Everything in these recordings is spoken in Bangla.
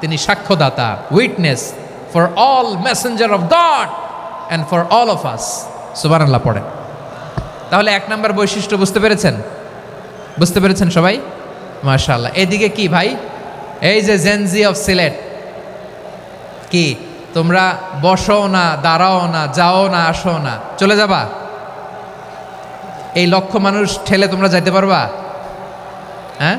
তিনি সাক্ষ্যদাতা witness for all messenger of God and for all of us সুবান আল্লাহ তাহলে এক নম্বর বৈশিষ্ট্য বুঝতে পেরেছেন? বুঝতে পেরেছেন সবাই? মাশাআল্লাহ। এদিকে কি ভাই? এই যে জেনজি অফ সিলেট। কি? তোমরা বসো না, দাঁড়াও না, যাও না, আসো না। চলে যাবা? এই লক্ষ মানুষ ঠেলে তোমরা যাইতে পারবা? হ্যাঁ?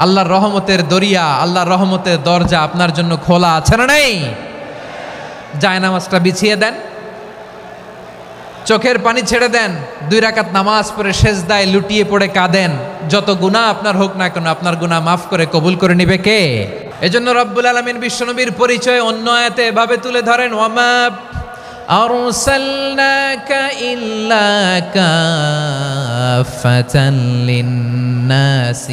আল্লাহর রহমতের দরিয়া আল্লাহর রহমতের দরজা আপনার জন্য খোলা আছে না নেই জায়নামাজটা বিছিয়ে দেন চোখের পানি ছেড়ে দেন দুই রাকাত নামাজ পড়ে শেষ দায় লুটিয়ে পড়ে কাঁদেন যত গুনাহ আপনার হোক না কেন আপনার গুনাহ মাফ করে কবুল করে নিবে কে এজন্য রব্বুল আলমিন বিশ্বনবীর পরিচয় অন্য আয়াতে এভাবে তুলে ধরেন ওয়ামা أرسلناك إلا كافة للناس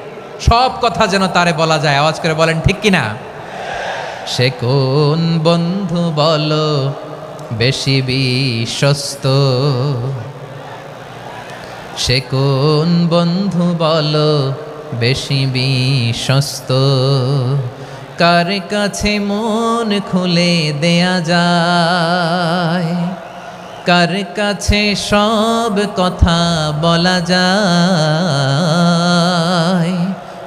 সব কথা যেন তারে বলা যায়। আওয়াজ করে বলেন, ঠিক কিনা সে কোন বন্ধু বলো, বেশি বিশ্বস্ত? সে কোন বন্ধু বলো, বেশি বিশ্বস্ত? কার কাছে মন খুলে দেয়া যায়? কার কাছে সব কথা বলা যায়?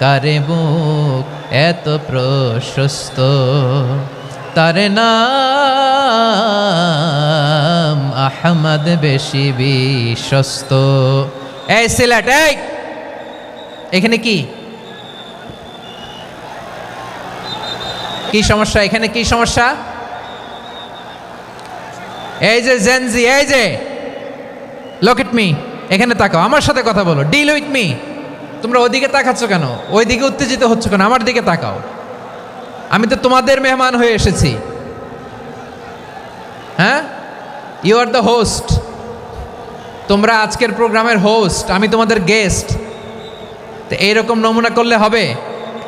কারে বুক এত প্রশস্ত? তার নাম আহমদ বেশি বিশ্বস্ত। এখানে কি? কি সমস্যা? এখানে কি সমস্যা? এই যে জেনজি এই যে! লোক মি এখানে তাকাও, আমার সাথে কথা বলো। ডিল উইথ মি তোমরা ওইদিকে তাকাচ্ছ কেন? ওইদিকে উত্তেজিত হচ্ছ কেন? আমার দিকে তাকাও। আমি তো তোমাদের মেহমান হয়ে এসেছি। হ্যাঁ? ইউ আর দ্য হোস্ট তোমরা আজকের প্রোগ্রামের হোস্ট আমি তোমাদের গেস্ট তো এইরকম নমুনা করলে হবে?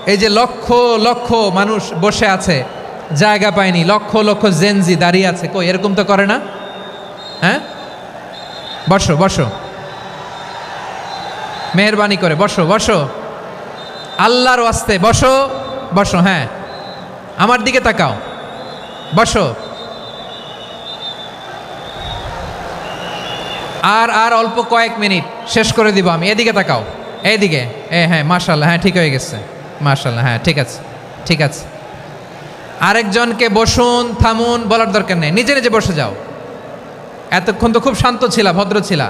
এই যে লক্ষ লক্ষ মানুষ বসে আছে, জায়গা পায়নি, লক্ষ লক্ষ জেনজি দাঁড়িয়ে আছে। কই, এরকম তো করে না? হ্যাঁ? বসো বসো। মেহরবানি করে, বসো বসো। আল্লাহর ওয়াস্তে, বসো বসো হ্যাঁ। আমার দিকে তাকাও, বসো। আর আর অল্প কয়েক মিনিট, শেষ করে দিব আমি। এদিকে তাকাও, এইদিকে। এ হ্যাঁ মার্শাল্লাহ হ্যাঁ ঠিক হয়ে গেছে। মার্শাল্লাহ হ্যাঁ ঠিক আছে ঠিক আছে। আরেকজনকে বসুন, থামুন, বলার দরকার নেই। নিজে নিজে বসে যাও। এতক্ষণ তো খুব শান্ত ছিলা, ভদ্র ছিলা।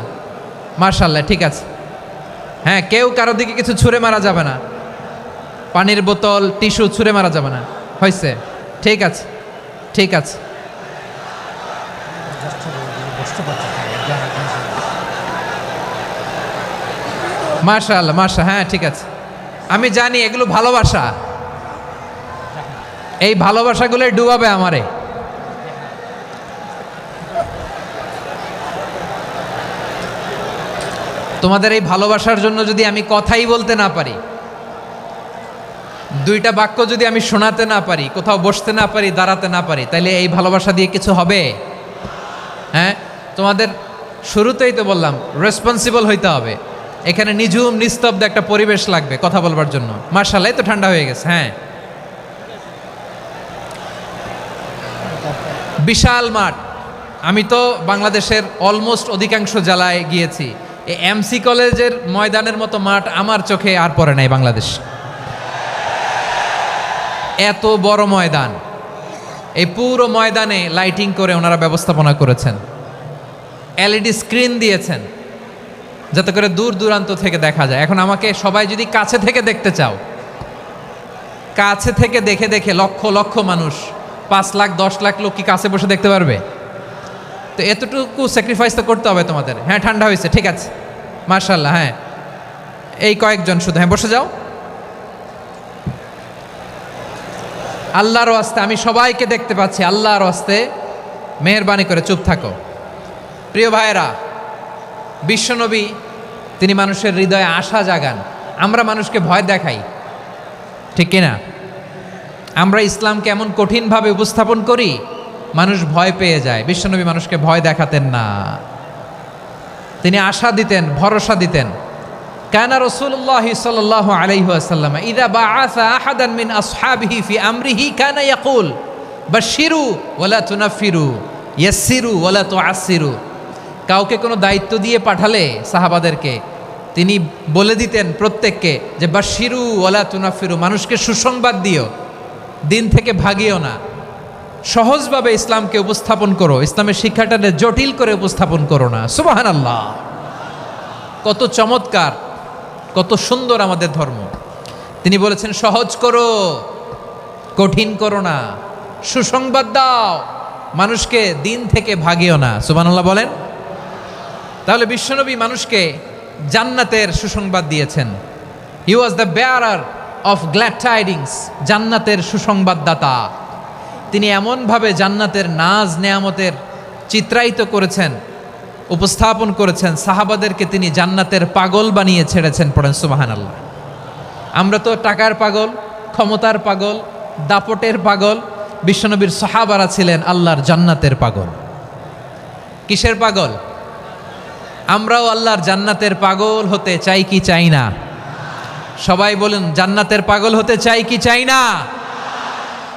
মার্শাল্লাহ ঠিক আছে। হ্যাঁ কেউ কারও দিকে কিছু ছুঁড়ে মারা যাবে না। পানির বোতল, টিস্যু ছুঁড়ে মারা যাবে না। হয়েছে। ঠিক আছে। ঠিক আছে। মার্শাল্লাহ মার্শা হ্যাঁ ঠিক আছে। আমি জানি এগুলো ভালোবাসা। এই ভালোবাসাগুলো ডুবাবে আমারে। তোমাদের এই ভালোবাসার জন্য যদি আমি কথাই বলতে না পারি, দুইটা বাক্য যদি আমি শোনাতে না পারি, কোথাও বসতে না পারি, দাঁড়াতে না পারি তাহলে এই ভালোবাসা দিয়ে কিছু হবে? হ্যাঁ? তোমাদের শুরুতেই তো বললাম রেসপন্সিবল হইতে হবে। এখানে নিঝুম, নিস্তব্ধ একটা পরিবেশ লাগবে কথা বলবার জন্য। মার্শাল্লাহ তো ঠান্ডা হয়ে গেছে হ্যাঁ। বিশাল মাঠ। আমি তো বাংলাদেশের অলমোস্ট অধিকাংশ জেলায় গিয়েছি। এই এমসি কলেজের ময়দানের মতো মাঠ আমার চোখে আর পড়ে নাই বাংলাদেশ। এত বড় ময়দান। এই পুরো ময়দানে লাইটিং করে ওনারা ব্যবস্থাপনা করেছেন। এলইডি স্ক্রিন দিয়েছেন। যাতে করে দূর দূরান্ত থেকে দেখা যায়। এখন আমাকে সবাই যদি কাছে থেকে দেখতে চাও, কাছে থেকে দেখে দেখে লক্ষ লক্ষ মানুষ, পাঁচ লাখ, দশ লাখ লোক কি কাছে বসে দেখতে পারবে? তো এতটুকু স্যাক্রিফাইস তো করতে হবে তোমাদের। হ্যাঁ ঠান্ডা হয়েছে, ঠিক আছে। মার্শাল্লাহ হ্যাঁ। এই কয়েকজন শুধু হ্যাঁ বসে যাও। আল্লাহর আস্তে আমি সবাইকে দেখতে পাচ্ছি, আল্লাহর আস্তে মেহরবানি করে চুপ থাকো। প্রিয় ভাইয়েরা, বিশ্বনবী, তিনি মানুষের হৃদয়ে আশা জাগান। আমরা মানুষকে ভয় দেখাই, ঠিক কিনা? আমরা ইসলামকে এমন কঠিনভাবে উপস্থাপন করি মানুষ ভয় পেয়ে যায়। বিশ্বনবী মানুষকে ভয় দেখাতেন না। তিনি আশা দিতেন, ভরসা দিতেন। কানা রসুল্লাহ সাল্লাহ আলাইহি আসাল্লাম ইদা বা আসা আহাদান মিন আসহাবিহি ফি আমরিহি কানা ইয়াকুল বাশিরু ওয়ালা তুনাফিরু ইয়াসসিরু ওয়ালা তুআসসিরু। কাউকে কোনো দায়িত্ব দিয়ে পাঠালে সাহাবাদেরকে, তিনি বলে দিতেন প্রত্যেককে যে বা শিরু ওয়ালা তুনাফিরু মানুষকে সুসংবাদ দিও, দিন থেকে ভাগিও না। সহজভাবে ইসলামকে উপস্থাপন করো। ইসলামের শিক্ষাটাকে জটিল করে উপস্থাপন করো না। সুবাহান আল্লাহ কত চমৎকার, কত সুন্দর আমাদের ধর্ম। তিনি বলেছেন, সহজ করো, কঠিন করো না। সুসংবাদ দাও, মানুষকে দিন থেকে ভাগিও না। সুবানাল্লাহ বলেন। তাহলে বিশ্বনবী মানুষকে জান্নাতের সুসংবাদ দিয়েছেন। He was the bearer of glad tidings জান্নাতের সুসংবাদদাতা। তিনি এমনভাবে জান্নাতের নাজ নেয়ামতের চিত্রায়িত করেছেন, উপস্থাপন করেছেন, সাহাবাদেরকে তিনি জান্নাতের পাগল বানিয়ে ছেড়েছেন পড়েন সুবাহান আল্লাহ আমরা তো টাকার পাগল, ক্ষমতার পাগল, দাপটের পাগল, বিশ্বনবীর সাহাবারা ছিলেন আল্লাহর জান্নাতের পাগল। কিসের পাগল? আমরাও আল্লাহর জান্নাতের পাগল হতে চাই কি চাই না? সবাই বলুন, জান্নাতের পাগল হতে চাই কি চাই না?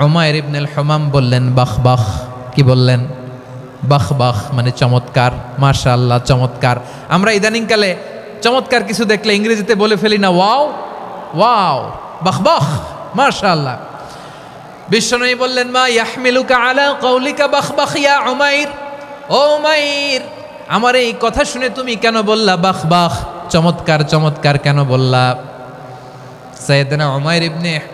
হুমায়ুর ইবনুল হমাম বললেন, বাহ বাহ। কি বললেন? বাহ বাহ মানে চমৎকার। মাশা আল্লাহ চমৎকার। আমরা ইদানিংকালে চমৎকার কিছু দেখলে ইংরেজিতে বলে ফেলি না, ওয়াও ওয়াও, বাহ বাহ। মাশা আল্লাহ বিশ্বনবী বললেন, মা ইয়াহমিলুকা আলা কৌলিকা বাহ বাহ ইয়া উমাইর? ও উমাইর, আমার এই কথা শুনে তুমি কেন বললা বাহ বাহ? চমৎকার চমৎকার কেন বললা? সৈয়দনা উমাইর ইবনে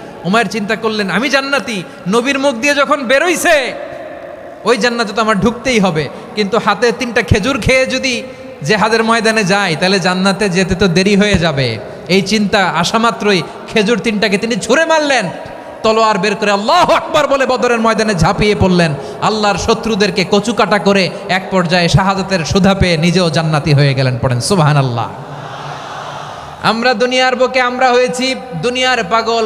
উমায়ের চিন্তা করলেন, আমি জান্নাতি। নবীর মুখ দিয়ে যখন বেরোইছে, ওই জান্নাতে তো আমার ঢুকতেই হবে। কিন্তু হাতে তিনটা খেজুর খেয়ে যদি জেহাদের ময়দানে যাই তাহলে জান্নাতে যেতে তো দেরি হয়ে যাবে। এই চিন্তা আসা মাত্রই খেজুর তিনটাকে তিনি ছুঁড়ে মারলেন। তলোয়ার বের করে আল্লাহ আকবার বলে বদরের ময়দানে ঝাঁপিয়ে পড়লেন। আল্লাহর শত্রুদেরকে কচুকাটা করে এক পর্যায়ে শাহাদাতের সুধা পেয়ে নিজেও জান্নাতি হয়ে গেলেন পড়েন। সুবাহান আল্লাহ আমরা দুনিয়ার বুকে আমরা হয়েছি দুনিয়ার পাগল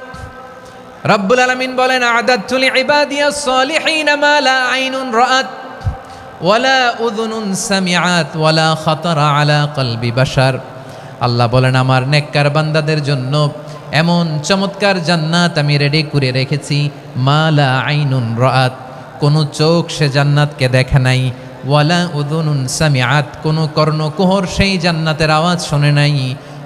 রব্বুল আলামিন বলেন আদাতুল ইবাদিয়া সলিহিন মা আইনুন রাআত ওয়ালা উযুনুন সামিআত ওয়ালা খাতারা আলা কলবি বাশার। আল্লাহ বলেন, আমার নেককার বান্দাদের জন্য এমন চমৎকার জান্নাত আমি রেডি করে রেখেছি, মা লা আইনুন রাআত। কোনো চোখ সে জান্নাতকে দেখে নাই ওয়ালা উদুনুন সামিআত। কোনো কর্ণকুহর সেই জান্নাতের আওয়াজ শোনে নাই।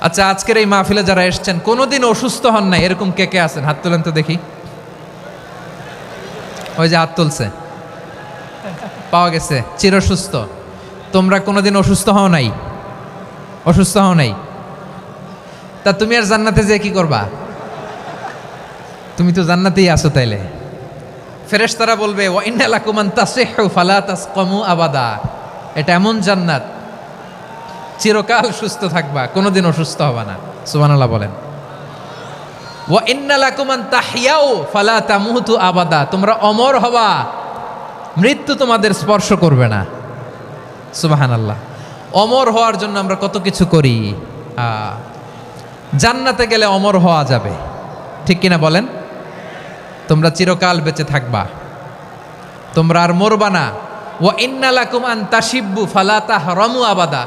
আচ্ছা আজকের এই মাহফিলে যারা এসছেন, কোনোদিন অসুস্থ হন নাই? এরকম কে কে আছেন? হাত তোলেন তো দেখি। ওই যে হাত তুলছে। পাওয়া গেছে। চিরসুস্থ। তোমরা কোনোদিন অসুস্থ হও নাই? অসুস্থ হও নাই? তা তুমি আর জান্নাতে যে কি করবা? তুমি তো জান্নাতেই আছো তাইলে। ফেরেশতারা বলবে, ওয়া ইন্না লাকুম আন তাসিহু ফালা তাসকামু আবাদা। এটা এমন জান্নাত। চিরকাল সুস্থ থাকবা কোনোদিন অসুস্থ হবা না। সুবহানাল্লাহ বলেন। ওয়া ইন্না লাকুম আন তাহইয়াও ফালা তামুতু আবাদা। তোমরা অমর হবা, মৃত্যু তোমাদের স্পর্শ করবে না। সুবাহান আল্লাহ অমর হওয়ার জন্য আমরা কত কিছু করি। জান্নাতে গেলে অমর হওয়া যাবে। ঠিক কিনা বলেন? তোমরা চিরকাল বেঁচে থাকবা। তোমরা আর মরবা না। ও ইন্নালাকুম আন তাসিব্বু ফালাতা হরমু আবাদা।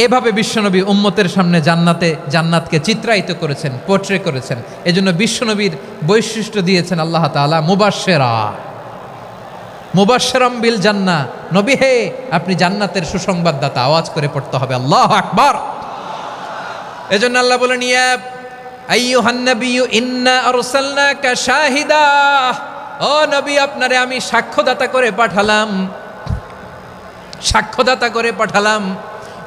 এভাবে বিশ্বনবী উম্মতের সামনে জান্নাতে, জান্নাতকে চিত্রায়িত করেছেন পোট্রে করেছেন। এজন্য বিশ্বনবীর বৈশিষ্ট্য দিয়েছেন আল্লাহ তাআলা, মুবাশশেরা। মুবাশশেরাম বিল জান্না। নবী হে, আপনি জান্নাতের সুসংবাদদাতা, আওয়াজ করে পড়তে হবে। আল্লাহ আকবার। এজন্য আল্লাহ বলেন, ইয়া আইয়ুহান নাবিয়্যু, ইন্না আরসালনাকা শাহিদা। ও নবী, আপনারে আমি সাক্ষ্যদাতা করে পাঠালাম। সাক্ষ্যদাতা করে পাঠালাম।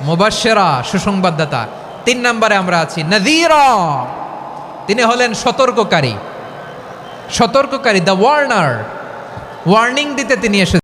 মুবাশশেরা, সুসংবাদদাতা। তিন নম্বরে আমরা আছি, নদীরা। তিনি হলেন সতর্ককারী। সতর্ককারী, দ্য ওয়ার্নার। ওয়ার্নিং দিতে তিনি এসে